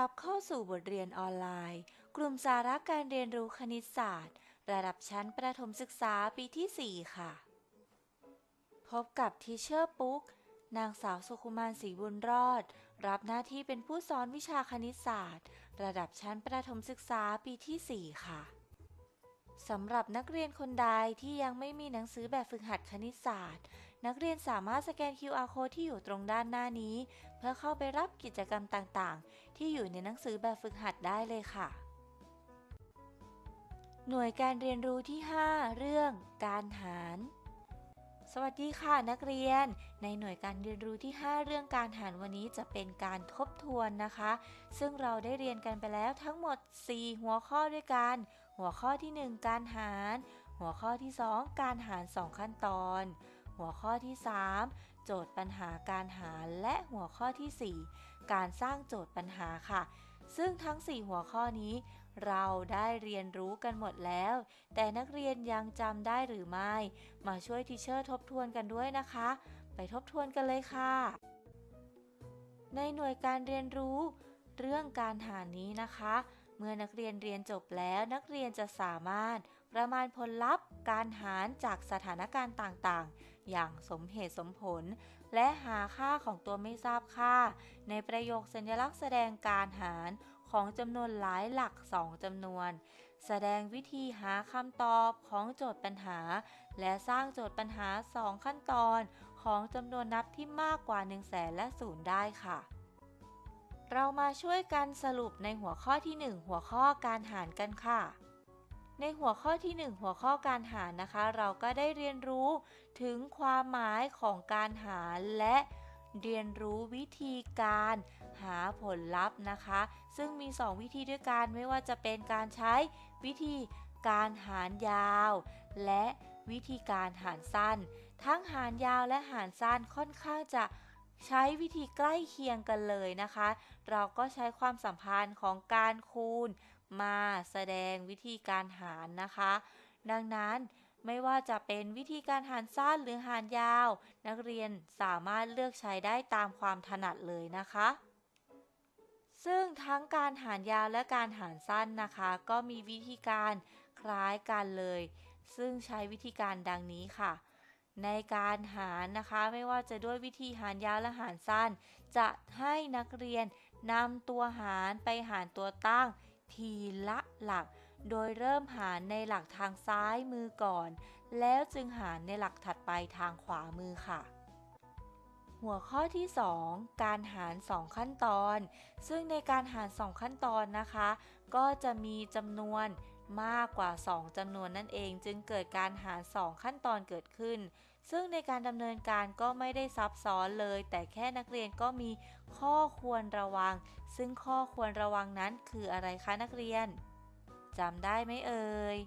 รับเข้าสู่บทเรียนออนไลน์ กลุ่มสาระการเรียนรู้คณิตศาสตร์ ระดับชั้นประถมศึกษาปีที่ 4 ค่ะ พบกับทีเชอร์ปุ๊ก นางสาวสุขุมานศรีบุญรอด รับหน้าที่เป็นผู้สอนวิชาคณิตศาสตร์ ระดับชั้นประถมศึกษาปีที่ 4 ค่ะสำหรับนักเรียนคนใดที่ยังไม่มีหนังสือแบบฝึกหัดคณิตศาสตร์ นักเรียนสามารถสแกน QR code ที่อยู่ตรงด้านหน้านี้ เพื่อเข้าไปรับกิจกรรมต่างๆ ที่อยู่ในหนังสือแบบฝึกหัดได้เลยค่ะ หน่วยการเรียนรู้ที่ 5 เรื่อง การหารสวัสดีค่ะนักเรียน ในหน่วยการเรียนรู้ที่ 5 เรื่องการหารวันนี้จะเป็นการทบทวนนะคะ ซึ่งเราได้เรียนกันไปแล้วทั้งหมด 4 หัวข้อด้วยกัน หัวข้อที่ 1 การหาร หัวข้อที่ 2 การหาร 2 ขั้นตอน หัวข้อที่ 3 โจทย์ปัญหาการหาและหัวข้อทีสี่ 4 การสร้างโจทย์ปัญหาค่ะ ซึ่งทั้ง 4 หัวข้อนี้ เราได้เรียนรู้กันหมดแล้ว แต่นักเรียนยังจำได้หรือไม่ มาช่วยทีเชอร์ทบทวนกันด้วยนะคะ ไปทบทวนกันเลยค่ะ ในหน่วยการเรียนรู้ เรื่องการหานี้นะคะ เมื่อนักเรียนเรียนจบแล้วนักเรียนจะสามารถประมาณผลลัพธ์ การหารจากสถานการณ์ต่างๆ อย่างสมเหตุสมผล และหาค่าของตัวไม่ทราบค่า ในประโยคสัญลักษณ์แสดงการหารของจำนวนหลายหลัก2จำนวน แสดงวิธีหาคำตอบของโจทย์ปัญหา และสร้างโจทย์ปัญหา 2 ขั้นตอน ของจำนวนนับที่มากกว่า 1 0 0 0 0แสนและ0ได้ค่ะ เรามาช่วยกันสรุปในหัวข้อที่ 1 หัวข้อการหารกันค่ะ ในหัวข้อที่ 1 หัวข้อการหารนะคะ เราก็ได้เรียนรู้ถึงความหมายของการหารและเรียนรู้วิธีการหาผลลัพธ์นะคะ ซึ่งมี 2 วิธีด้วยกันไม่ว่าจะเป็นการใช้วิธีการหารยาว และวิธีการหารสั้น ทั้งหารยาวและหารสั้นค่อนข้างจะ ใช้วิธีใกล้เคียงกันเลยนะคะ เราก็ใช้ความสัมพันธ์ของการคูณ มาแสดงวิธีการหารนะคะ ดังนั้นไม่ว่าจะเป็นวิธีการหารสั้นหรือหารยาว นักเรียนสามารถเลือกใช้ได้ตามความถนัดเลยนะคะ ซึ่งทั้งการหารยาวและการหารสั้นนะคะ ก็มีวิธีการคล้ายกันเลย ซึ่งใช้วิธีการดังนี้ค่ะ ในการหารนะคะ ไม่ว่าจะด้วยวิธีหารยาวและหารสั้น จะให้นักเรียนนำตัวหารไปหารตัวตั้งทีละหลัก โดยเริ่มหารในหลักทางซ้ายมือก่อน แล้วจึงหารในหลักถัดไปทางขวามือค่ะ หัวข้อที่ 2 การหาร 2 ขั้นตอน ซึ่งในการหาร 2 ขั้นตอนนะคะ ก็จะมีจำนวนมากกว่า 2จำนวนนั่นเอง จึงเกิดการหาร 2 ขั้นตอนเกิดขึ้น ซึ่งในการดำเนินการก็ไม่ได้ซับซ้อนเลย แต่แค่นักเรียนก็มีข้อควรระวัง ซึ่งข้อควรระวังนั้นคืออะไรคะนักเรียนจำได้ไหมเอ่ย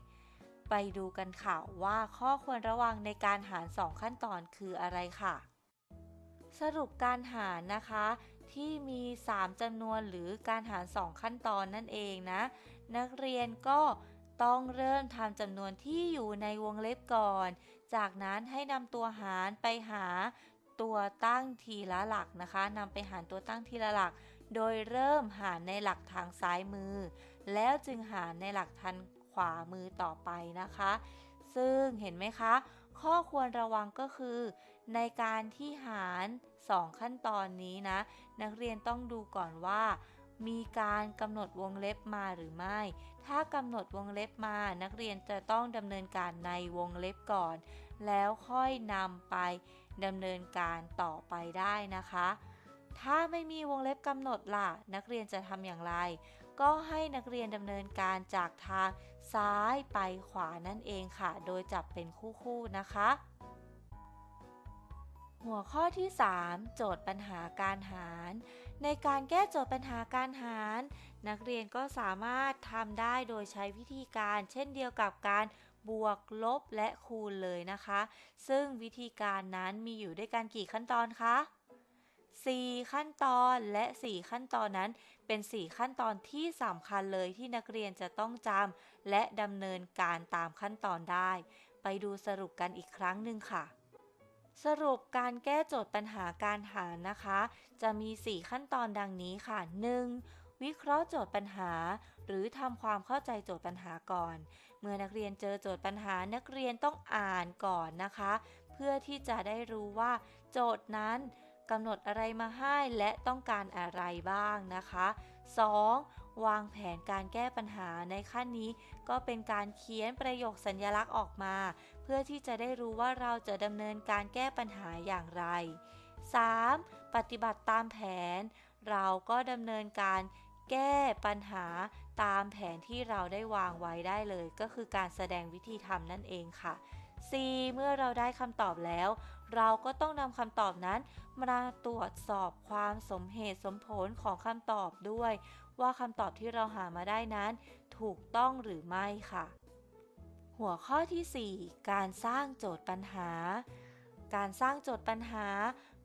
ไปดูกันค่ะว่าข้อควรระวังในการหาร 2 ขั้นตอนคืออะไรค่ะ สรุปการหารนะคะ ที่มี 3จำนวนหรือการหาร 2 ขั้นตอนนั่นเองนะ นักเรียนก็ต้องเริ่มทำจำนวนที่อยู่ในวงเล็บก่อน จากนั้นให้นำตัวหารไปหาตัวตั้งทีละหลักนะคะนำไปหารตัวตั้งทีละหลัก โดยเริ่มหารในหลักทางซ้ายมือ แล้วจึงหารในหลักทันขวามือต่อไปนะคะ ซึ่งเห็นไหมคะ ข้อควรระวังก็คือ ในการที่หาร 2 ขั้นตอนนี้นะ นักเรียนต้องดูก่อนว่า มีการกำหนดวงเล็บมาหรือไม่ ถ้ากำหนดวงเล็บมานักเรียนจะต้องดำเนินการในวงเล็บก่อน แล้วค่อยนำไปดำเนินการต่อไปได้นะคะ ถ้าไม่มีวงเล็บกำหนดล่ะ นักเรียนจะทำอย่างไร ก็ให้นักเรียนดำเนินการจากทางซ้ายไปขวานั่นเองค่ะ โดยจับเป็นคู่ๆนะคะ หัวข้อที่ 3 โจทย์ปัญหาการหาร ในการแก้โจทย์ปัญหาการหาร นักเรียนก็สามารถทำได้โดยใช้วิธีการเช่นเดียวกับการบวกลบและคูณเลยนะคะ ซึ่งวิธีการนั้นมีอยู่ด้วยกันกี่ขั้นตอนคะ 4 ขั้นตอนและ 4 ขั้นตอนนั้น เป็น 4 ขั้นตอนที่สำคัญเลยที่นักเรียนจะต้องจำและดำเนินการตามขั้นตอนได้ ไปดูสรุปกันอีกครั้งหนึ่งค่ะ สรุปการแก้โจทย์ปัญหาการหารนะคะ จะมี 4 ขั้นตอนดังนี้ค่ะ 1. วิเคราะห์โจทย์ปัญหา หรือทำความเข้าใจโจทย์ปัญหาก่อน เมื่อนักเรียนเจอโจทย์ปัญหานักเรียนต้องอ่านก่อนนะคะ เพื่อที่จะได้รู้ว่า โจทย์นั้นกำหนดอะไรมาให้และต้องการอะไรบ้างนะคะ 2. วางแผนการแก้ปัญหาในขั้นนี้ ก็เป็นการเขียนประโยคสัญญลักษณ์ออกมา เพื่อที่จะได้รู้ว่าเราจะดำเนินการแก้ปัญหาอย่างไร 3. ปฏิบัติตามแผน เราก็ดำเนินการแก้ปัญหาตามแผนที่เราได้วางไว้ได้เลย ก็คือการแสดงวิธีทำนั่นเองค่ะ 4. เมื่อเราได้คำตอบแล้ว เราก็ต้องนำคำตอบนั้น มาตรวจสอบความสมเหตุสมผลของคำตอบด้วย ว่าคำตอบที่เราหามาได้นั้น ถูกต้องหรือไม่ค่ะ หัวข้อที่ 4 การสร้างโจทย์ปัญหา การสร้างโจทย์ปัญหา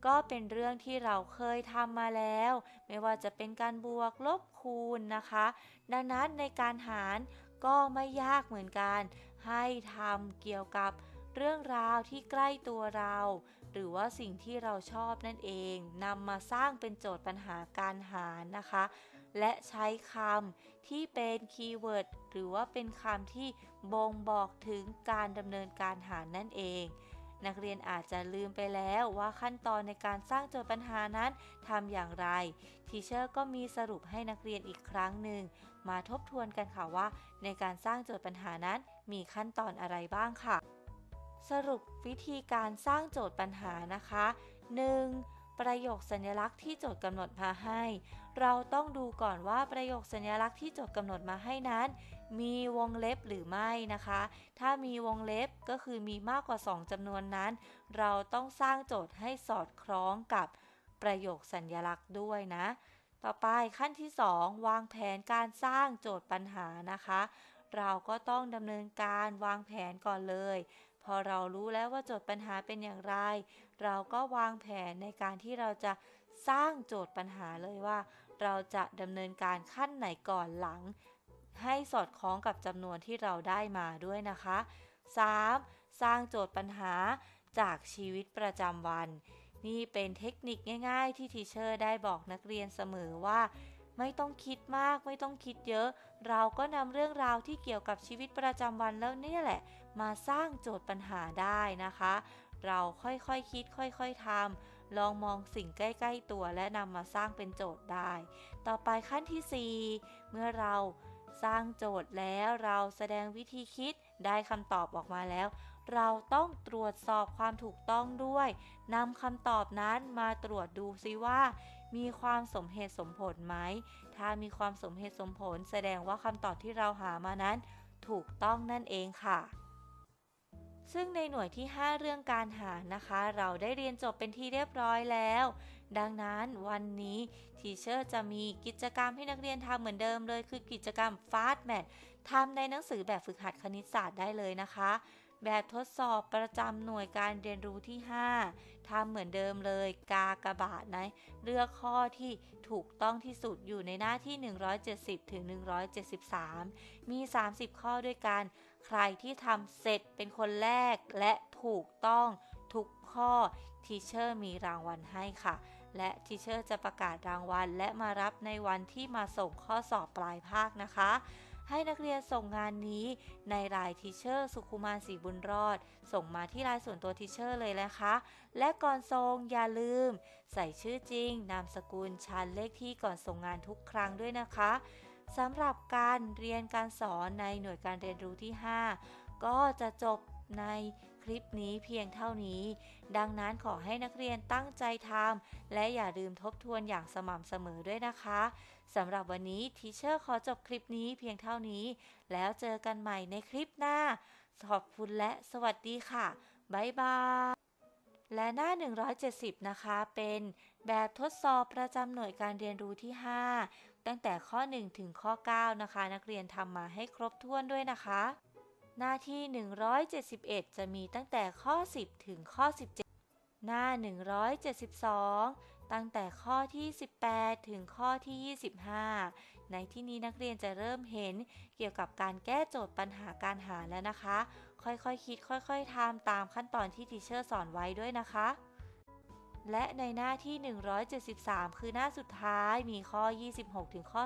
ก็เป็นเรื่องที่เราเคยทำมาแล้ว ไม่ว่าจะเป็นการบวกลบคูณนะคะ ดังนั้นในการหารก็ไม่ยากเหมือนกัน ให้ทำเกี่ยวกับ เรื่องราวที่ใกล้ตัวเรา หรือว่าสิ่งที่เราชอบนั่นเองนำมาสร้างเป็นโจทย์ปัญหาการหารนะคะ และใช้คำที่เป็นคีย์เวิร์ดหรือว่าเป็นคำที่บ่งบอกถึงการดำเนินการหารนั่นเองนักเรียนอาจจะลืมไปแล้วว่าขั้นตอนในการสร้างโจทย์ปัญหานั้นทำอย่างไร ทีเชอร์ก็มีสรุปให้นักเรียนอีกครั้งหนึ่ง มาทบทวนกันค่ะว่า ในการสร้างโจทย์ปัญหานั้นมีขั้นตอนอะไรบ้างค่ะ สรุปวิธีการสร้างโจทย์ปัญหานะคะ 1. ประโยคสัญลักษณ์ที่โจทย์กำหนดมาให้ เราต้องดูก่อนว่าประโยคสัญลักษณ์ที่โจทย์กำหนดมาให้นั้น มีวงเล็บหรือไม่นะคะ ถ้ามีวงเล็บก็คือมีมากกว่า 2จำนวนนั้น เราต้องสร้างโจทย์ให้สอดคล้องกับประโยคสัญลักษณ์ด้วยนะ ต่อไปขั้นที่ 2 วางแผนการสร้างโจทย์ปัญหานะคะ เราก็ต้องดำเนินการวางแผนก่อนเลย อเรารู้แล้วว่าโจทย์ปัญหาเป็นอย่างไร เราก็วางแผนในการที่เราจะสร้างโจทย์ปัญหาเลยว่า เราจะดำเนินการขั้นไหนก่อนหลัง ให้สอดคล้องกับจำนวนที่เราได้มาด้วยนะคะ 3. สร้างโจทย์ปัญหาจากชีวิตประจำวัน นี่เป็นเทคนิคง่าย ๆ ที่ทีเชอร์ได้บอกนักเรียนเสมอว่า ไม่ต้องคิดมากไม่ต้องคิดเยอะ เราก็นำเรื่องราวที่เกี่ยวกับชีวิตประจำวันแล้วเนี่ยแหละ มาสร้างโจทย์ปัญหาได้นะคะ เราค่อยๆคคิดค่อยๆทำลองมองสิ่งใกล้ ๆ ตัวและนำมาสร้างเป็นโจทย์ได้ ต่อไปขั้นที่ 4 เมื่อเราสร้างโจทย์แล้วเราแสดงวิธีคิดได้คำตอบออกมาแล้ว เราต้องตรวจสอบความถูกต้องด้วยนำคำตอบนั้นมาตรวจดูซิว่า มีความสมเหตุสมผลไหม ถ้ามีความสมเหตุสมผล แสดงว่าคำตอบที่เราหามานั้น ถูกต้องนั่นเองค่ะ ซึ่งในหน่วยที่ 5 เรื่องการหารนะคะ เราได้เรียนจบเป็นที่เรียบร้อยแล้ว ดังนั้นวันนี้ทีเชอร์จะมีกิจกรรมให้นักเรียนทำเหมือนเดิมเลย คือกิจกรรมฟาสแมททำในหนังสือแบบฝึกหัดคณิตศาสตร์ได้เลยนะคะ แบบทดสอบประจำหน่วยการเรียนรู้ที่ 5ทำเหมือนเดิมเลย กากระบาดนะเลือกข้อที่ถูกต้องที่สุดอยู่ในหน้าที่ 170ถึง173 มี 30 ข้อด้วยกัน ใครที่ทำเสร็จเป็นคนแรกและถูกต้องทุกข้อทีเชอร์มีรางวัลให้ค่ะ และทีเชอร์จะประกาศรางวัล และมารับในวันที่มาส่งข้อสอบปลายภาคนะคะ ให้นักเรียนส่งงานนี้ในรายทีเชอร์สุขุมานสีบุญรอด ส่งมาที่รายส่วนตัวทีเชอร์เลยนะคะ และก่อนส่งอย่าลืม ใส่ชื่อจริง นามสกุลชั้นเลขที่ก่อนส่งงานทุกครั้งด้วยนะคะ สำหรับการเรียนการสอนในหน่วยการเรียนรู้ที่ 5 ก็จะจบในคลิปนี้เพียงเท่านี้ ดังนั้นขอให้นักเรียนตั้งใจทำและอย่าลืมทบทวนอย่างสม่ำเสมอด้วยนะคะสำหรับวันนี้ทีเชอร์ขอจบคลิปนี้เพียงเท่านี้ แล้วเจอกันใหม่ในคลิปหน้า ขอบคุณและสวัสดีค่ะ บ๊ายบาย และหน้า 170 นะคะ เป็นแบบทดสอบประจำหน่วยการเรียนรู้ที่ 5 ตั้งแต่ข้อ 1 ถึงข้อ 9 นะคะ นักเรียนทำมาให้ครบถ้วนด้วยนะคะ หน้าที่ 171 จะมีตั้งแต่ข้อ 10 ถึงข้อ 17 หน้า 172 ตั้งแต่ข้อที่ 18 ถึงข้อที่ 25 ในที่นี้นักเรียนจะเริ่มเห็นเกี่ยวกับการแก้โจทย์ปัญหาการหาแล้วนะคะ ค่อยๆคคิดค่อยๆทำตามขั้นตอนที่ทีเชอร์สอนไว้ด้วยนะคะ และในหน้าที่ 173 คือหน้าสุดท้ายมีข้อ 26 ถึงข้อ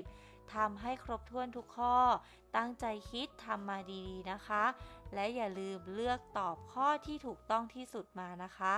30 ทำให้ครบถ้วนทุกข้อ ตั้งใจคิดทำมาดีๆนะคะ และอย่าลืมเลือกตอบข้อที่ถูกต้องที่สุดมานะคะ